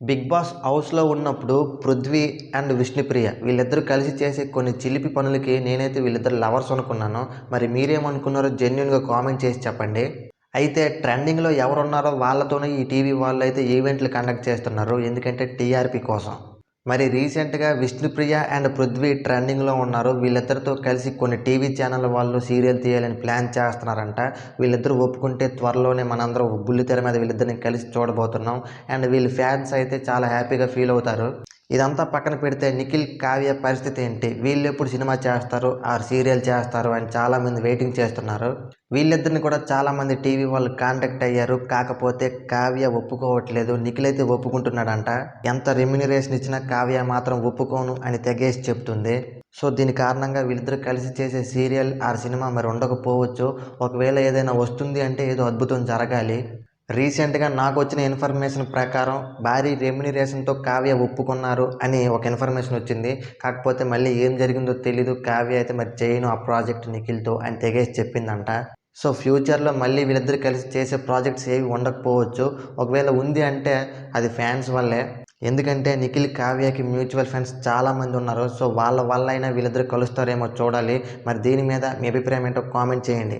Big boss హౌస్లో ఉన్నప్పుడు Prithvi and Vishnupriya వీళ్ళిద్దరూ కలిసి చేసే కొన్ని చిలిపి పనులకి నేనైతే వీళ్ళిద్దరు లవర్స్ అనుకున్నాను. మరి మీరేమనుకున్నారో జెన్యున్గా కామెంట్ చేసి చెప్పండి. అయితే ట్రెండింగ్లో ఎవరున్నారో వాళ్ళతోనే ఈ టీవీ వాళ్ళు అయితే ఈవెంట్లు కండక్ట్ చేస్తున్నారు. ఎందుకంటే టీఆర్పీ కోసం. మరి రీసెంట్గా విష్ణుప్రియ అండ్ పృథ్వీ ట్రెండింగ్లో ఉన్నారు. వీళ్ళిద్దరితో కలిసి కొన్ని టీవీ ఛానల్ వాళ్ళు సీరియల్ తీయాలని ప్లాన్ చేస్తున్నారంట. వీళ్ళిద్దరూ ఒప్పుకుంటే త్వరలోనే మనందరం బుల్లితెర మీద వీళ్ళిద్దరిని కలిసి చూడబోతున్నాం. అండ్ వీళ్ళ ఫ్యాన్స్ అయితే చాలా హ్యాపీగా ఫీల్ అవుతారు. ఇదంతా పక్కన పెడితే నిఖిల్ కావ్య పరిస్థితి ఏంటి? వీళ్ళు ఎప్పుడు సినిమా చేస్తారు? ఆ సీరియల్ చేస్తారు? అని చాలామంది వెయిటింగ్ చేస్తున్నారు. వీళ్ళిద్దరిని కూడా చాలామంది టీవీ వాళ్ళు కాంటాక్ట్ అయ్యారు. కాకపోతే కావ్య ఒప్పుకోవట్లేదు. నిఖిల్ అయితే ఒప్పుకుంటున్నాడంట. ఎంత రెమ్యునరేషన్ ఇచ్చినా కావ్య మాత్రం ఒప్పుకోను అని తెగేసి చెప్తుంది. సో దీని కారణంగా వీళ్ళిద్దరు కలిసి చేసే సీరియల్ ఆ సినిమా మరి ఉండకపోవచ్చు. ఒకవేళ ఏదైనా వస్తుంది అంటే ఏదో అద్భుతం జరగాలి. రీసెంట్గా నాకు వచ్చిన ఇన్ఫర్మేషన్ ప్రకారం భారీ రెమ్యునరేషన్తో కావ్య ఒప్పుకున్నారు అని ఒక ఇన్ఫర్మేషన్ వచ్చింది. కాకపోతే మళ్ళీ ఏం జరిగిందో తెలీదు. కావ్య అయితే మరి చేయను ఆ ప్రాజెక్ట్ నిఖిల్తో అని తెగేసి చెప్పిందంట. సో ఫ్యూచర్లో మళ్ళీ వీళ్ళిద్దరు కలిసి చేసే ప్రాజెక్ట్స్ ఏవి ఉండకపోవచ్చు. ఒకవేళ ఉంది అంటే అది ఫ్యాన్స్ వల్లే. ఎందుకంటే నిఖిల్ కావ్యకి మ్యూచువల్ ఫ్రెండ్స్ చాలామంది ఉన్నారు. సో వాళ్ళ వల్ల అయినా వీళ్ళిద్దరు కలుస్తారేమో చూడాలి. మరి దీని మీద మీ అభిప్రాయం ఏంటో కామెంట్ చేయండి.